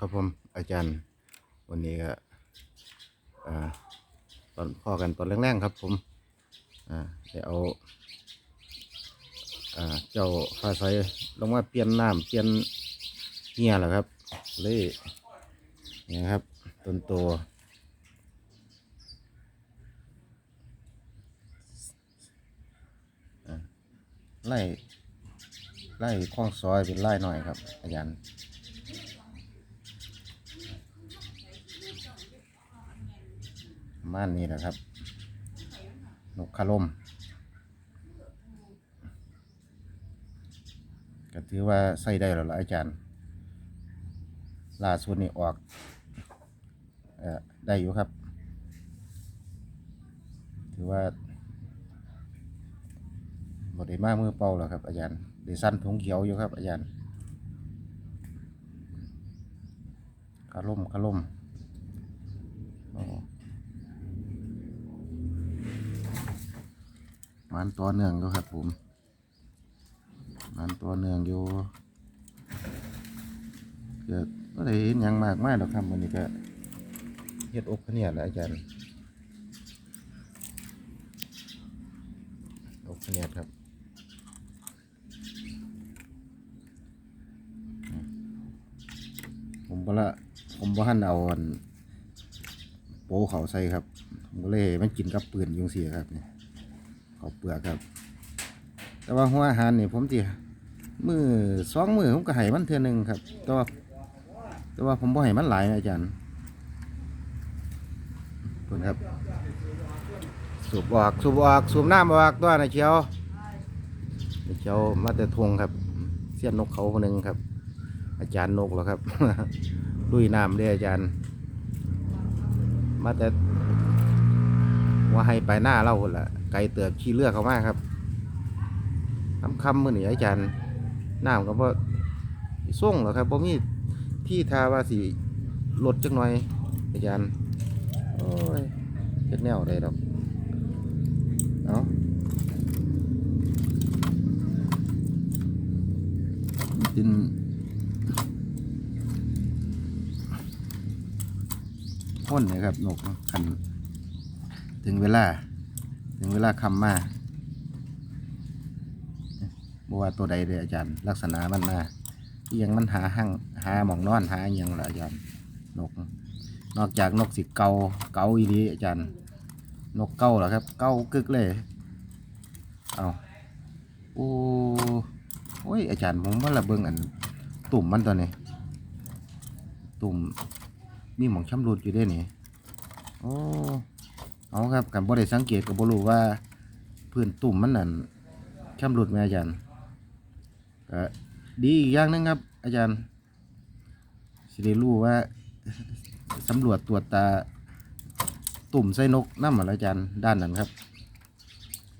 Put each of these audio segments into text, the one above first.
ครับผมอาจารย์ วันนี้ก็ตอนพ่อกันตอนแรกๆครับ ผมอ่าได้เอาเจ้าฟ้าใสลงมาเปลี่ยนน้ำเปลี่ยนเงี้ยแหละครับเลยเนี่ยครับต้นโตอ่าไล่ไล่ข้องซอยเป็นไล่หน่อยครับ อาจารย์ ประ ม่านนี้นะครับ นกคาลมก็ถือว่าใส่ได้แล้วล่ะอาจารย์ล่าสุดนี่ออกอได้อยู่ครับ ถือว่าบไดมากมือเป่าแล้วครับ อาจารย์ได้สั้นถุงเขียวอยู่ครับ อาจารย์คาลมคาลมอ๋อ มันตัวเนื่องอยู่ครับผมมันตัวเนื่องอยู่เกิดก็ได้เห็นยังมากมายหรอกครับวันนี้ก็เฮ็ดอกเนี่ยแหละอาจารย์อกเนี่ยครับอืมผมบ่ละผมบ่หันเอาอันโป้เขาใส่ครับ ผมก็เลยให้มันกินกับปืนยุงเสียครับเนี่ย ขาวเปลือกครับ แต่ว่าหัวอาหารนี่ผมจีมือสองมือผมก็ให้มันเทื่อหนึงครับ แต่ว่าแต่ว่าผมบ่ให้มันหลายนะอาจารย์เพิ่นครับ สูบออกสูบออกสูบน้ำออกตัวนะเชียวนะเชียวมาแต่ทวงครับ เสี้ยนนกเขาคนหนึ่งครับ อาจารย์นกเหรอครับลุยน้ำเลยอาจารย์ มาแต่ว่าให้ไปหน้าเล่าคนละ ไก่เติบขี้เลือกเขามากครับคำคำมือหนีอาจารย์น้ำก็บ่ส่งหรอครับบ่มีที่ทาว่าสิลดจักหน่อยอาจารย์โอ้ยเฮ็ดแนวได้ดอกเอากินพ่นนะครับนกคันถึงเวลา ถึงเวลาคำมาบว่าตัวใดเลยอาจารย์ ลักษณะมันมาอิหยังมันหาห้างหาหมองนอนหาอิหยังละอาจารย์นก นอกจากนกสิเกาเกาอีดีอาจารย์ นกเกาเหรอครับ เก้ากึกเลยเอาโอ้โอ้ยอาจารย์ผมว่าละเบิงอัน ตุ่มมันตัวนี้ ตุ่มมีหมองช้ำรุดอยู่ด้วยนี่โอ้ เอาครับกันบ่ได้สังเกตก็บ่รู้ว่าพื้นตุ่มมันนั่นช้ำรุดไหมอาจารย์ก็ดีอีกอย่างหนึงครับ อาจารย์สิได้รู้ว่าสำรวจตรวจตาตุ่มไส้นกน้ำมันอาจารย์ด้านนั้นครับ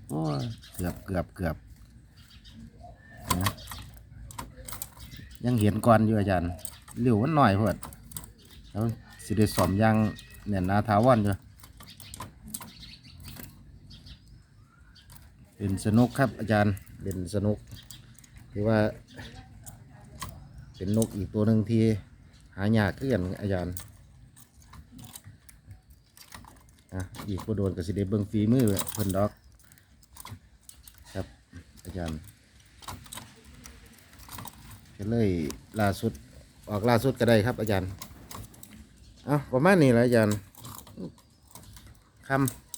โอ้เกือบเกือบเกือบนะยังเห็นก่อนอยู่อาจารย์เร็วมันหน่อยเพื่อนแล้วสิได้สอมยางแน่นนาทาวันอยู่ เป็นสนุกครับอาจารย์เป็นสนุกคือว่า เป็นนกอีกตัวหนึ่งที่หายากขึ้นอาจารย์อะอีกก็โดนกับสิเดเบิงฝีมือเพิ่นดอก ครับอาจารย์ก็เลยล่าสุดออกล่าสุดก็ได้ครับอาจารย์เอาประมาณนี้แหละอาจารย์ค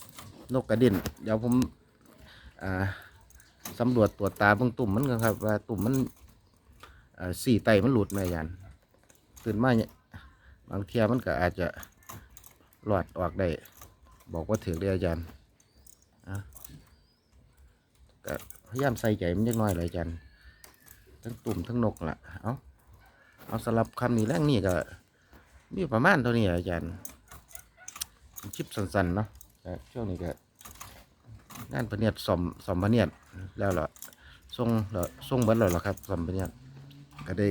ำนกกระดิ่นเดี๋ยวผม สำรวจตรวจตาเบื้องตุ่มมันก่อนครับ ว่าตุ่มมันสี่ไตมันหลุดไหมอาจารย์ตื่นมาเนี่ยบางเทียมันก็อาจจะหลอดออกได้ บอกว่าถือได้อาจารย์อะก็พยายามใส่ใจมันเล็กน้อยเลยจารย์ทั้งตุ่มทั้งนกล่ะ เอาเอาสลับคำนี้แรงนี่ก็มีประมาณเท่านี้อาจารย์ชิปสั้นๆเนาะช่วงนี้ก็ งานพะเนียดสมสมพะเนียดแล้วเหรอส่งเหรอส่งเบิดแล้วเหรอครับสมพะเนียดก็ได้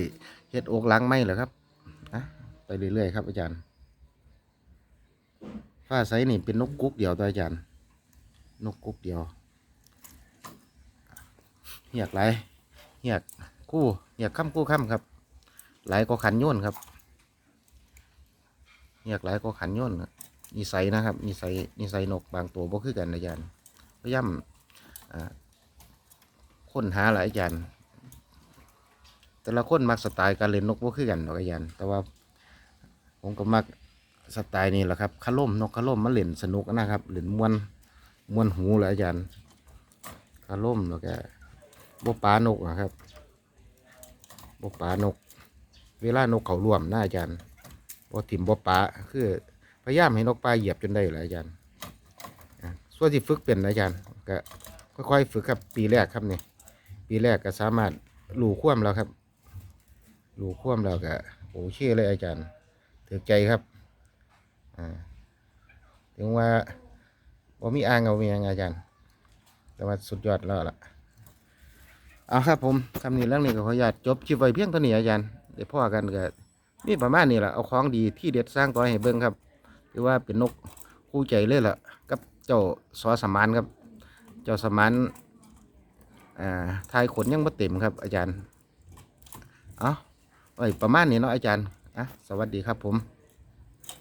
เฮ็ดอกล้างไม้เหรอครับนะไปเรื่อยๆครับอาจารย์ฟ้าใสนี่เป็นนกกุ๊กเดียวตัวอาจารย์ นกกุ๊กเดียวเหียกไรเหียกคู่เหียกค่ำคู่ค่ำครับ ไหลก็ขันโยนครับเรียกหลก็ขันย่นนิสัยนะครับนิสัยนิสัยนกบางตัวบ่คือกันอาจารย์ ยายามอ่าค้นหาหลายอาจารย์ แต่ละคนมักสไตล์การเล่นนกบ่คือกันดอกอาจารย์แต่ว่าผมก็มักสไตล์นี้แหละครับคาล่มนกคาล่มมันเล่นสนุกนะครับเล่นมวนมวนหูเลยอาจารย์คาล่มแล้วก็บ่ปลานกนะครับบ่ปลานก เวลานกเขาร่วมหนะอาจารย์บ่ถิ่มบ่ปลาคือพยายามให้นกปลาเหยียบจนได้หละอาจารย์ ส่วนที่ฝึกเป็นนอาจารย์ก็ค่อยๆฝึกครับปีแรกครับนี่ปีแรกก็สามารถรู้ควมแล้วครับรู้ควมแล้วก็โอเคเลยอาจารย์ถือใจครับอ่าถึงว่าบ่มีอ่างเอาเมียงอาจารย์ แต่ว่าสุดยอดแล้วล่ะเอาครับผมคำนี้เรื่องนี้ก็ขออนุญาตจบคลิปไว้เพียงเท่านี้อาจารย์เดี๋ยวพ่อกันก็นี่ประมาณนี้แหละเอาของดีที่เด็ดสร้างตัวให้เบิ่งครับถือว่าเป็นนกคู่ใจเลยล่ะ เจ้าสอสมานครับ เจ้าสมานอ่าทายขนยังไม่เต็มครับ อาจารย์ เอาไว้ประมาณนี้เนาะอาจารย์อะสวัสดีครับผม